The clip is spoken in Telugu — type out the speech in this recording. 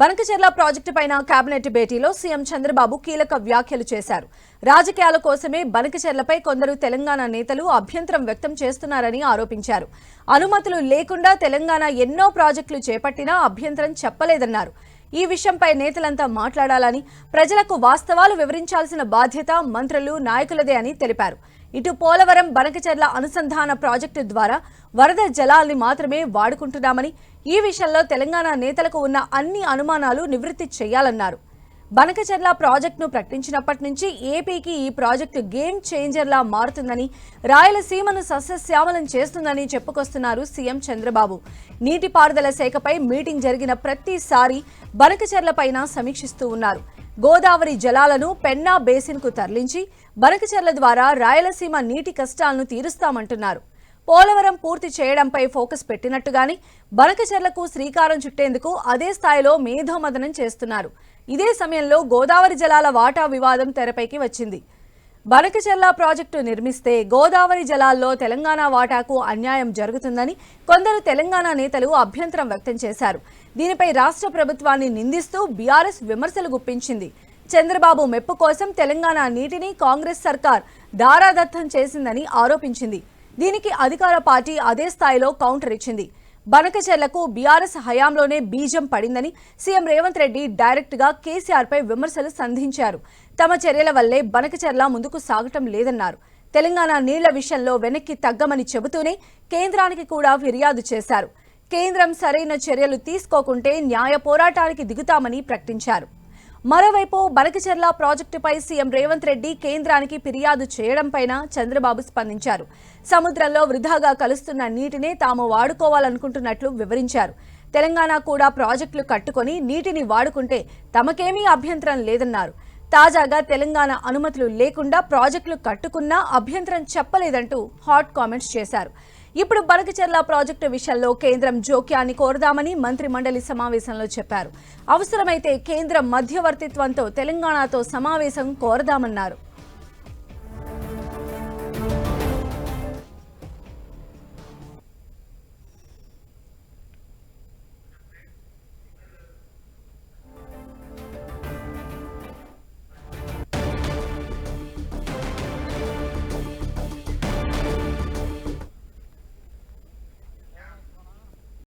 బనకచెర్ల ప్రాజెక్టు పైన కేబినెట్ భేటీలో సీఎం చంద్రబాబు కీలక వ్యాఖ్యలు చేశారు. రాజకీయాల కోసమే బనకచెర్లపై కొందరు తెలంగాణ నేతలు అభ్యంతరం వ్యక్తం చేస్తున్నారని ఆరోపించారు. అనుమతులు లేకుండా తెలంగాణ ఎన్నో ప్రాజెక్టులు చేపట్టినా అభ్యంతరం చెప్పలేదన్నారు. ఈ విషయంపై నేతలంతా మాట్లాడాలని ప్రజలకు వాస్తవాలు వివరించాల్సిన బాధ్యత మంత్రులు నాయకులదే అని తెలిపారు. ఇటు పోలవరం బనకచెర్ల అనుసంధాన ప్రాజెక్టు ద్వారా వరద జలాల్ని మాత్రమే వాడుకుంటున్నామని ఈ విషయంలో తెలంగాణ నేతలకు ఉన్న అన్ని అనుమానాలు నివృత్తి చేయాలన్నారు. బనకచెర్ల ప్రాజెక్టును ప్రకటించినప్పటి నుంచి ఏపీకి ఈ ప్రాజెక్టు గేమ్ చేంజర్లా మారుతుందని రాయలసీమను సస్యశ్యామలం చేస్తుందని చెప్పుకొస్తున్నారు సీఎం చంద్రబాబు. నీటిపారుదల శాఖపై మీటింగ్ జరిగిన ప్రతిసారి బనకచెర్లపైన సమీక్షిస్తూ ఉన్నారు. గోదావరి జలాలను పెన్నా బేసిన్కు తరలించి బనకచెర్ల ద్వారా రాయలసీమ నీటి కష్టాలను తీరుస్తామంటున్నారు. పోలవరం పూర్తి చేయడంపై ఫోకస్ పెట్టినట్టుగాని బనకచెర్లకు శ్రీకారం చుట్టేందుకు అదే స్థాయిలో మేధోమదనం చేస్తున్నారు. ఇదే సమయంలో గోదావరి జలాల వాటా వివాదం తెరపైకి వచ్చింది. బనకచెర్ల ప్రాజెక్టు నిర్మిస్తే గోదావరి జలాల్లో తెలంగాణ వాటాకు అన్యాయం జరుగుతుందని కొందరు తెలంగాణ నేతలు అభ్యంతరం వ్యక్తం చేశారు. దీనిపై రాష్ట్ర ప్రభుత్వాన్ని నిందిస్తూ బీఆర్ఎస్ విమర్శలు గుప్పించింది. చంద్రబాబు మెప్పు కోసం తెలంగాణ నీటిని కాంగ్రెస్ సర్కార్ దారాదత్తం చేసిందని ఆరోపించింది. దీనికి అధికార పార్టీ అదే స్థాయిలో కౌంటర్ ఇచ్చింది. బనకచెర్లకు బీఆర్ఎస్ హయాంలోనే బీజం పడిందని సీఎం రేవంత్ రెడ్డి డైరెక్ట్గా కేసీఆర్ పై విమర్శలు సంధించారు. తమ చర్యల వల్లే బనకచెర్ల ముందుకు సాగటం లేదన్నారు. తెలంగాణ నీళ్ళ విషయంలో వెనక్కి తగ్గమని చెబుతూనే కేంద్రానికి కూడా ఫిర్యాదు చేశారు. కేంద్రం సరైన చర్యలు తీసుకోకుంటే న్యాయ పోరాటానికి దిగుతామని ప్రకటించారు. మరోవైపు బనకచెర్ల ప్రాజెక్టుపై సీఎం రేవంత్ రెడ్డి కేంద్రానికి ఫిర్యాదు చేయడంపైన చంద్రబాబు స్పందించారు. సముద్రంలో వృధాగా కలుస్తున్న నీటినే తాము వాడుకోవాలనుకుంటున్నట్లు వివరించారు. తెలంగాణ కూడా ప్రాజెక్టులు కట్టుకొని నీటిని వాడుకుంటే తమకేమీ అభ్యంతరం లేదన్నారు. తాజాగా తెలంగాణ అనుమతులు లేకుండా ప్రాజెక్టులు కట్టుకున్నా అభ్యంతరం చెప్పలేదంటూ హాట్ కామెంట్స్ చేశారు. ఇప్పుడు బనకచెర్ల ప్రాజెక్టు విషయంలో కేంద్రం జోక్యాన్ని కోరదామని మంత్రి మండలి సమావేశంలో చెప్పారు. అవసరమైతే కేంద్రం మధ్యవర్తిత్వంతో తెలంగాణతో సమావేశం కోరదామన్నారు.